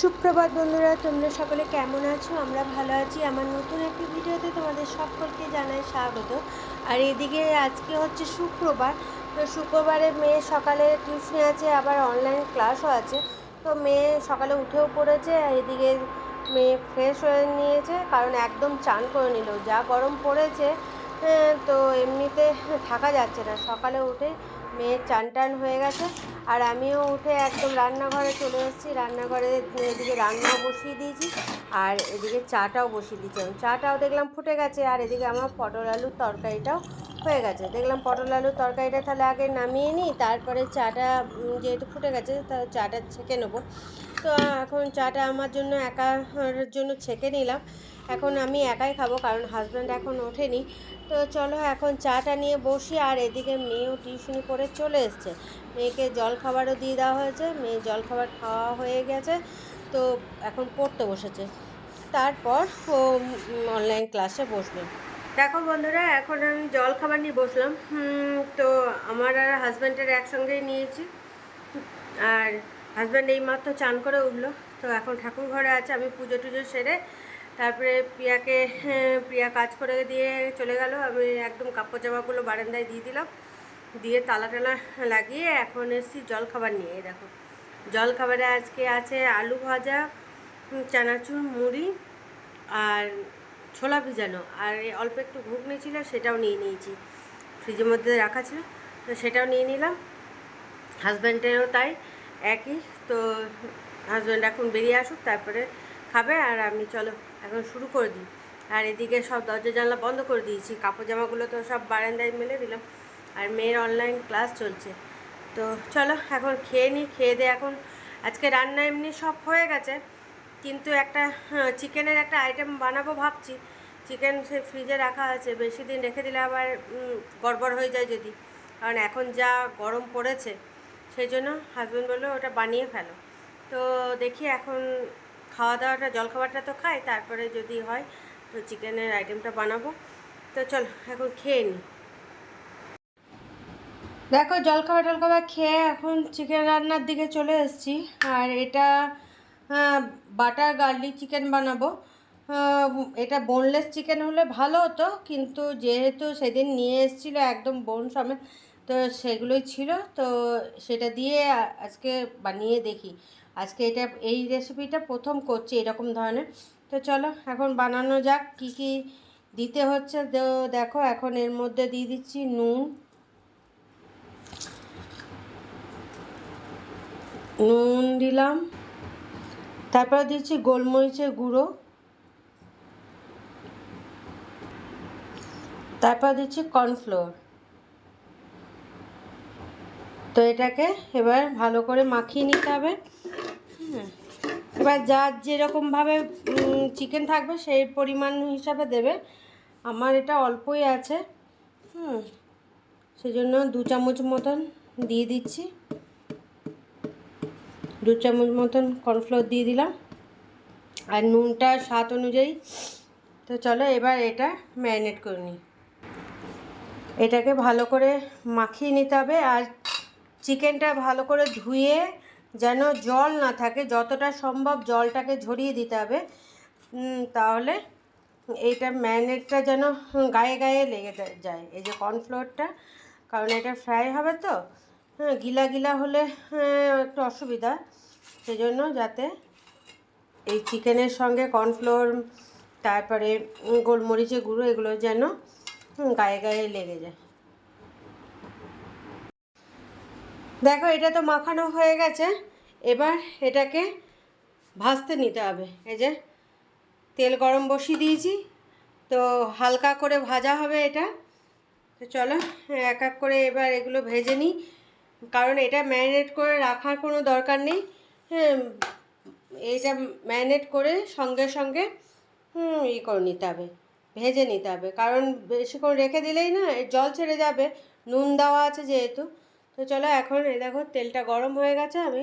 সুপ্রভাত বন্ধুরা তোমরা সকলে কেমন আছো? আমরা ভালো আছি। আমার নতুন একটি ভিডিওতে তোমাদের সকলকে জানাই স্বাগত। আর এদিকে আজকে হচ্ছে শুক্রবার তো শুক্রবারে মেয়ে সকালে টিউশনে আছে আবার অনলাইন ক্লাসও আছে। তো মেয়ে সকালে উঠেও পড়েছে এদিকে মেয়ে ফ্রেশ হয়ে নিয়েছে কারণ একদম চান করে নিল। যা গরম পড়েছে আহ, তো এমনিতে থাকা যাচ্ছে না। সকালে উঠে মেয়ের চান টান হয়ে গেছে। আর আমিও উঠে একদম রান্নাঘরে চলে এসেছি। রান্নাঘরে এদিকে রান্নাও বসিয়ে দিয়েছি আর এদিকে চাটাও বসিয়ে দিয়েছি। চাটাও দেখলাম ফুটে গেছে আর এদিকে আমার পটল আলুর তরকারিটাও হয়ে গেছে। দেখলাম পটল আলুর তরকারিটা তাহলে আগে নামিয়ে নিই, তারপরে চাটা যেহেতু ফুটে গেছে, তা চাটা ছেঁকে নেব। তো এখন চাটা আমার জন্য একার জন্য ছেঁকে নিলাম। এখন আমি একাই খাব, কারণ হাজব্যান্ড এখন ওঠেনি। তো চলো এখন চাটা নিয়ে বসি, আর এদিকে মেয়েও টিউশনি করে চলে এসছে। মেয়েকে জল খাবারও দিয়ে দেওয়া হয়েছে, মেয়ে জল খাবার খাওয়া হয়ে গেছে। তো এখন পড়তে বসেছে। তারপর অনলাইন ক্লাসে বসবে। দেখো বন্ধুরা এখন আমি জল খাবার নিয়ে বসলাম। তো আমার আর হাজব্যান্ডের একসঙ্গেই নিয়েছি। আর হাজব্যান্ড এই মাত্র চান করে উঠল। তো এখন ঠাকুর ঘরে আছে আমি পুজো টুজো সেরে তারপরে প্রিয়াকে হ্যাঁ, প্রিয়া কাজ করে দিয়ে চলে গেল। আমি একদম কাপড় জামাগুলো বারান্দায় দিয়ে দিলাম। দিয়ে তালা টালা লাগিয়ে এখন এসেছি জল খাবার নিয়ে। দেখো জল খাবারে আজকে আছে আলু ভাজা চানাচুর মুড়ি আর ছোলা ভিজানো। আর অল্প একটু ঘুগনি ছিল সেটাও নিয়ে নিয়েছি। ফ্রিজের মধ্যে রাখা ছিল, তো সেটাও নিয়ে নিলাম। হাজব্যান্ডেরও তাই একই, তো হাজব্যান্ড এখন বেরিয়ে আসুক, তারপরে খাবে। আর আমি চলো এখন শুরু করে দিই। আর এদিকে সব দরজা জানলা বন্ধ করে দিয়েছি। কাপড় জামাগুলো তো সব বারান্দায় মেলে দিলাম। আর মেয়ের অনলাইন ক্লাস চলছে। তো চলো এখন খেয়ে নিই, খেয়ে দিয়ে এখন আজকে রান্না এমনি সব হয়ে গেছে। কিন্তু একটা চিকেনের একটা আইটেম বানাবো ভাবছি। চিকেন সে ফ্রিজে রাখা আছে, বেশি দিন রেখে দিলে আবার গড়বড় হয়ে যায় যদি। কারণ এখন যা গরম পড়েছে, সেই জন্য হাজব্যান্ড বলল ওটা বানিয়ে ফেলো। তো দেখি এখন খাওয়া দাওয়াটা জলখাবারটা তো খাই, তারপরে যদি হয় তো চিকেনের আইটেমটা বানাবো। তো চল, এখন খেয়ে নিই দেখো জলখাবার টলখাবার খেয়ে এখন চিকেন রান্নার দিকে চলে এসেছি। আর এটা বাটার গার্লিক চিকেন বানাবো। এটা বোনলেস চিকেন হলে ভালো হতো, কিন্তু যেহেতু সেদিন নিয়ে এসেছিল একদম বোন সমেত, তো সেগুলোই ছিল, তো সেটা দিয়ে আজকে বানিয়ে দেখি। আজকে এটা, এই রেসিপিটা প্রথম করছি এরকম ধরনের। তো চলো, এখন বানানো যাক, কি কি দিতে হচ্ছে। তো দেখো, এখন এর মধ্যে দিয়ে দিচ্ছি নুন। নুন দিলাম। তারপর দিচ্ছি গোলমরিচের গুঁড়ো। তারপর দিচ্ছি কর্নফ্লোর। তো এটাকে এবার ভালো করে মাখিয়ে নিতে হবে। হুম। এবার যার যেরকমভাবে চিকেন থাকবে সেই পরিমাণ হিসাবে দেবে। আমার এটা অল্পই আছে। হুম। সেজন্য দু চামচ মতন দিয়ে দিচ্ছি। দু চামচ মতন কর্নফ্লোর দিয়ে দিলাম। আর নুনটা স্বাদ অনুযায়ী। তো চলো এবার এটা ম্যারিনেট করে নিই। এটাকে ভালো করে মাখিয়ে নিতে হবে আর চিকেনটা ভালো করে ধুয়ে যেন জল না থাকে, যতটা সম্ভব জলটাকে ঝরিয়ে দিতে হবে। তাহলে এইটা ম্যারিনেটটা যেন গায়ে গায়ে লেগে যায়। এই যে কর্নফ্লোরটা কারণ এটা ফ্রাই হবে তো। হ্যাঁ গিলা গিলা হলে হ্যাঁ, একটু অসুবিধা। সেজন্য যাতে এই চিকেনের সঙ্গে কর্নফ্লোর তারপরে গোলমরিচের গুঁড়ো এগুলো যেন গায়ে গায়ে লেগে যায়। দেখো এটা তো মাখানো হয়ে গেছে। এবার এটাকে ভাজতে নিতে হবে। এই যে তেল গরম বসিয়ে দিয়েছি। তো হালকা করে ভাজা হবে এটা। তো চলো এক এক করে এবার এগুলো ভেজে নিই। কারণ এটা ম্যারিনেট করে রাখার কোনো দরকার নেই। হ্যাঁ এটা ম্যারিনেট করে সঙ্গে সঙ্গে ই করে নিতে হবে, ভেজে নিতে হবে। কারণ বেশিক্ষণ রেখে দিলেই না জল ছেড়ে যাবে, নুন দেওয়া আছে যেহেতু। তো চলো এখন এই দেখো তেলটা গরম হয়ে গেছে, আমি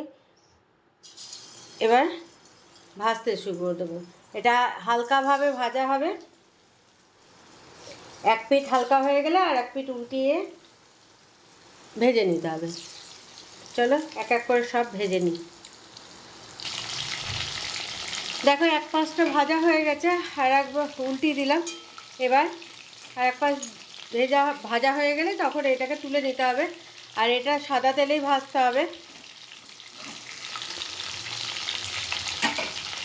এবার ভাজতে শুরু করে দেবো। এটা হালকাভাবে ভাজা হবে। এক পিঠ হালকা হয়ে গেলে আর এক পিঠ উল্টিয়ে ভেজে নিতে হবে। চলো, এক এক করে সব ভেজে নিই। দেখো, এক পাশটা ভাজা হয়ে গেছে, আর একবার উল্টি দিলাম। এবার আর এক পাশ ভেজা, ভাজা হয়ে গেলে তখন এটাকে তুলে নিতে হবে, আর এটা সাদা তেলেই ভাজতে হবে।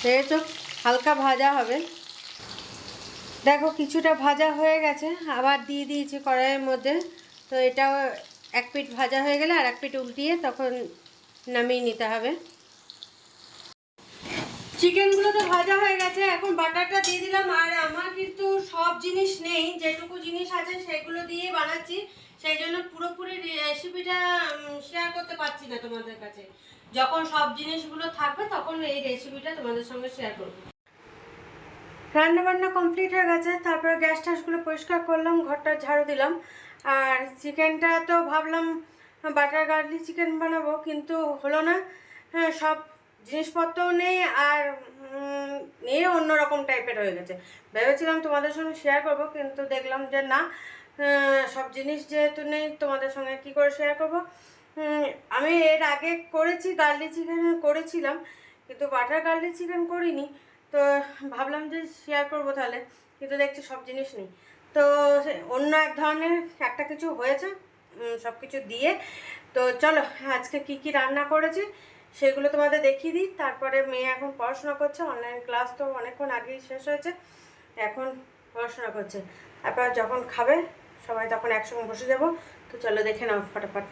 দেখেছ? হালকা ভাজা হবে। দেখো, কিছুটা ভাজা হয়ে গেছে, আবার দিয়ে দিয়েছি কড়াইয়ের মধ্যে। তো এটাও এক পিঠ ভাজা হয়ে গেলে আর এক পিঠ উল্টিয়ে তখন নামিয়ে নিতে হবে। চিকেনগুলো তো ভাজা হয়ে গেছে, এখন বাটারটা দিয়ে দিলাম। আর আমার কিন্তু সব জিনিস নেই, যেটুকু জিনিস আছে সেগুলো দিয়ে বানাচ্ছি। সেই জন্য পুরোপুরি রেসিপিটা শেয়ার করতে পারছি না তোমাদের কাছে। যখন সব জিনিসগুলো থাকবে তখন এই রেসিপিটা তোমাদের সঙ্গে শেয়ার করব। রান্না বান্না কমপ্লিট হয়ে গেছে, তারপরে গ্যাস ট্যাসগুলো পরিষ্কার করলাম ঘরটা ঝাড়ু দিলাম। আর চিকেনটা তো ভাবলাম বাটার গার্লিক চিকেন বানাবো কিন্তু হলো না। হ্যাঁ সব জিনিসপত্রও নেই আর নিয়ে অন্যরকম টাইপের হয়ে গেছে। ভেবেছিলাম তোমাদের সঙ্গে শেয়ার করব কিন্তু দেখলাম যে না আহ, সব জিনিস যেহেতু নেই তোমাদের সঙ্গে কি করে শেয়ার করব? আমি এর আগে করেছি গার্লিক চিকেন করেছিলাম কিন্তু বাটার গার্লিক চিকেন করিনি। তো ভাবলাম যে শেয়ার করব তাহলে কিন্তু দেখছি সব জিনিস নেই। তো অন্য এক ধরনের একটা কিছু হয়েছে সব কিছু দিয়ে। তো চলো, আজকে কি কি রান্না করেছি সেগুলো তোমাদের দেখিয়ে দিই। তারপরে মেয়ে এখন পড়াশোনা করছে অনলাইন ক্লাস তো অনেকক্ষণ আগেই শেষ হয়েছে, এখন পড়াশোনা করছে। তারপর যখন খাবে, সবাই তখন একসঙ্গে বসে যাব। তো চলো দেখে নাও ফটাফট।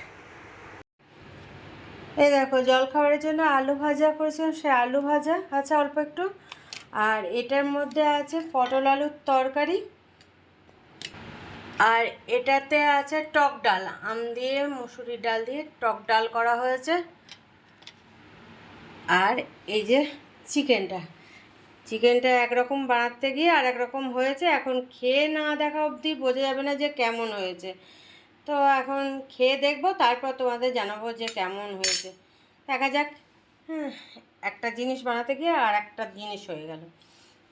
এই দেখো জল খাবারের জন্য আলু ভাজা করেছিলাম, সে আলু ভাজা আছে অল্প একটু। আর এটার মধ্যে আছে পটল আলুর তরকারি। আর এটাতে আছে টক ডাল, আম দিয়ে মুসুরির ডাল দিয়ে টক ডাল করা হয়েছে। আর এই যে চিকেনটা চিকেনটা একরকম বানাতে গিয়ে আর একরকম হয়েছে। এখন খেয়ে না দেখা অবধি বোঝা যাবে না যে কেমন হয়েছে। তো এখন খেয়ে দেখব, তারপর তোমাদের জানাব যে কেমন হয়েছে। দেখা যাক হ্যাঁ একটা জিনিস বানাতে গিয়ে আর একটা জিনিস হয়ে গেল।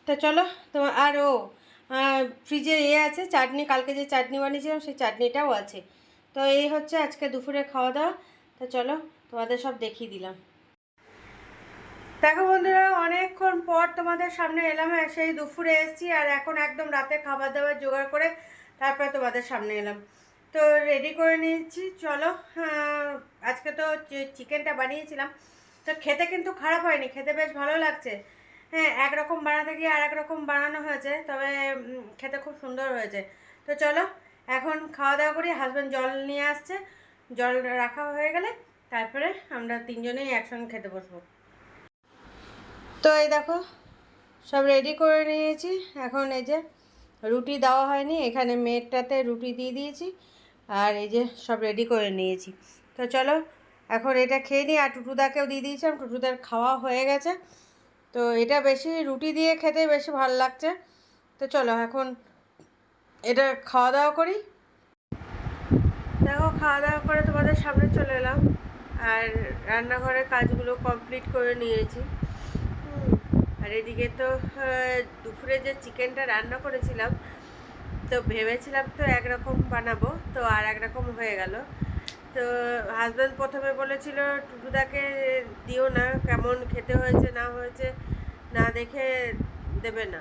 তো চলো তোমার আর ও ফ্রিজে এ আছে চাটনি কালকে যে চাটনি বানিয়েছিলাম সেই চাটনিটাও আছে। তো এই হচ্ছে আজকে দুপুরে খাওয়া দাওয়া। তো চলো তোমাদের সব দেখিয়ে দিলাম। দেখো বন্ধুরা অনেকক্ষণ পর তোমাদের সামনে এলাম আর সেই দুপুরে এসেছি আর এখন একদম রাতে খাবার দাবার জোগাড় করে তারপরে তোমাদের সামনে এলাম। তো রেডি করে নিয়েছি চলো আহ, আজকে তো চিকেনটা বানিয়েছিলাম তো খেতে কিন্তু খারাপ হয়নি খেতে বেশ ভালো লাগছে। হ্যাঁ একরকম বানাতে গিয়ে আর রকম বানানো হয়েছে, তবে খেতে খুব সুন্দর হয়েছে। তো চলো, এখন খাওয়া দাওয়া করি হাজব্যান্ড জল নিয়ে আসছে, জল রাখা হয়ে গেলে তারপরে আমরা তিনজনেই একসঙ্গে খেতে বসবো। তো এই দেখো, সব রেডি করে নিয়েছি। এখন এই যে রুটি দেওয়া হয়নি, এখানে মেয়েরটাতে রুটি দিয়ে দিয়েছি, আর এই যে সব রেডি করে নিয়েছি। তো চলো, এখন এটা খেয়ে নিই, আর টুটুদাকেও দিয়ে দিয়েছিলাম টুটুদার খাওয়া হয়ে গেছে। তো এটা বেশি রুটি দিয়ে খেতে বেশি ভালো লাগছে। তো চলো এখন এটা খাওয়া দাওয়া করি। দেখো খাওয়া দাওয়া করে তোমাদের সামনে চলে এলাম। আর রান্নাঘরের কাজগুলো কমপ্লিট করে নিয়েছি। আর এদিকে তো দুপুরে যে চিকেনটা রান্না করেছিলাম, তো ভেবেছিলাম তো একরকম বানাবো। তো আর একরকম হয়ে গেল। তো হাজব্যান্ড প্রথমে বলেছিল টুটুদাকে দিও না কেমন খেতে হয়েছে না হয়েছে না দেখে দেবে না।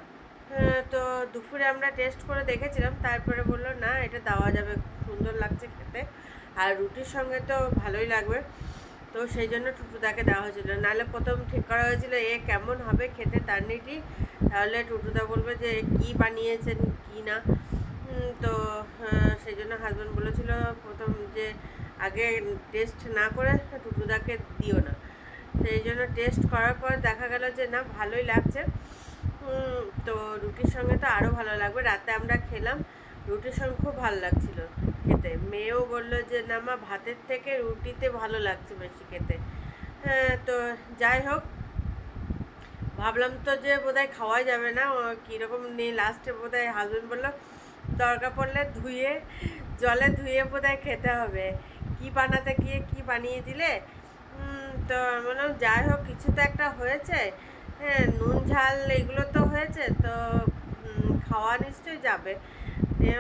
হ্যাঁ, তো দুপুরে আমরা টেস্ট করে দেখেছিলাম তারপরে বলল না এটা দেওয়া যাবে সুন্দর লাগছে খেতে আর রুটির সঙ্গে তো ভালোই লাগবে। তো সেই জন্য টুটুদাকে দেওয়া হয়েছিল। নাহলে প্রথম ঠিক করা হয়েছিল এ কেমন হবে খেতে তার নিটি? তাহলে টুটুদা বলবে যে কি বানিয়েছেন কি না? তো আহ, সেই জন্য হাজব্যান্ড বলেছিল প্রথম যে আগে টেস্ট না করে টুটুদাকে দিও না। সেই জন্য টেস্ট করার পর দেখা গেল যে না ভালোই লাগছে। তো রুটির সঙ্গে তো আরও ভালো লাগবে। রাতে আমরা খেলাম রুটির সঙ্গে খুব ভালো লাগছিল খেতে। মেয়েও বলল যে না মা ভাতের থেকে রুটিতে ভালো লাগছে বেশি খেতে। হ্যাঁ, তো যাই হোক ভাবলাম তো যে বোধহয় খাওয়াই যাবে না। কীরকম নেই লাস্টে বোধহয় হাজবেন্ড বলল দরকার পড়লে ধুয়ে জলে ধুয়ে বোধহয় খেতে হবে। কি বানাতে গিয়ে কি বানিয়ে দিলে? তো বললাম যাই হোক, কিছু তো একটা হয়েছে। হ্যাঁ নুন, ঝাল এগুলো তো হয়েছে, তো খাওয়া নিশ্চয়ই যাবে।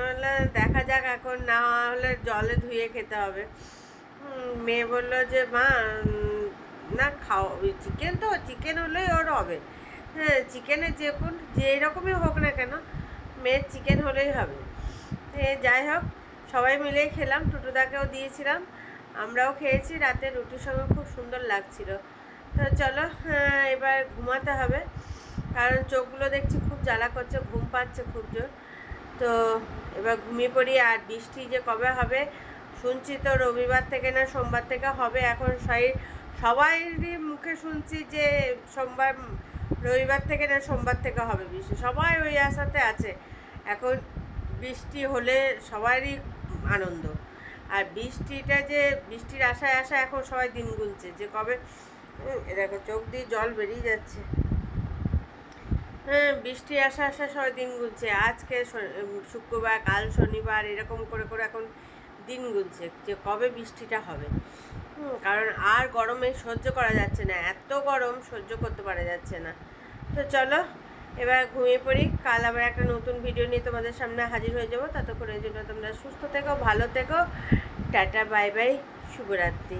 বলল, দেখা যাক এখন না হলে জলে ধুয়ে খেতে হবে। মেয়ে বলল যে, মা না, খাও চিকেন তো, চিকেন হলেই ওর হবে। হ্যাঁ চিকেনে যে কোন যে রকমই হোক না কেন, মেয়ের চিকেন হলেই হবে। যাই হোক সবাই মিলেই খেলাম টুটুদাকেও দিয়েছিলাম আমরাও খেয়েছি রাতে রুটির সঙ্গে খুব সুন্দর লাগছিল। তো চলো হ্যাঁ, এবার ঘুমাতে হবে কারণ চোখগুলো দেখছি খুব জ্বালা করছে ঘুম পাচ্ছে খুব জোর। তো এবার ঘুমিয়ে পড়ি আর বৃষ্টি যে কবে হবে শুনছি তো রবিবার থেকে না সোমবার থেকে হবে এখন সবাই সবাইরই মুখে শুনছি যে সোমবার রবিবার থেকে না সোমবার থেকে হবে বৃষ্টি সবাই ওই আশাতে আছে। এখন বৃষ্টি হলে সবারই আনন্দ। আর বৃষ্টিটা যে, বৃষ্টির আশায় আশা এখন সবাই দিন গুনছে, যে কবে দেখো চোখ দিয়ে জল বেরিয়ে যাচ্ছে। হ্যাঁ বৃষ্টি আসা আসা সবাই দিন গুনছে। আজকে শুক্রবার, কাল শনিবার, এরকম করে করে এখন দিন গুনছে, যে কবে বৃষ্টিটা হবে। কারণ আর গরমে সহ্য করা যাচ্ছে না, এত গরম সহ্য করতে পারা যাচ্ছে না। তো চলো এবার ঘুমিয়ে পড়ি। কাল আবার একটা নতুন ভিডিও নিয়ে তোমাদের সামনে হাজির হয়ে যাব। ততক্ষণের জন্য তোমরা সুস্থ থেকো, ভালো থেকো। টাটা, বাই বাই, শুভরাত্রি।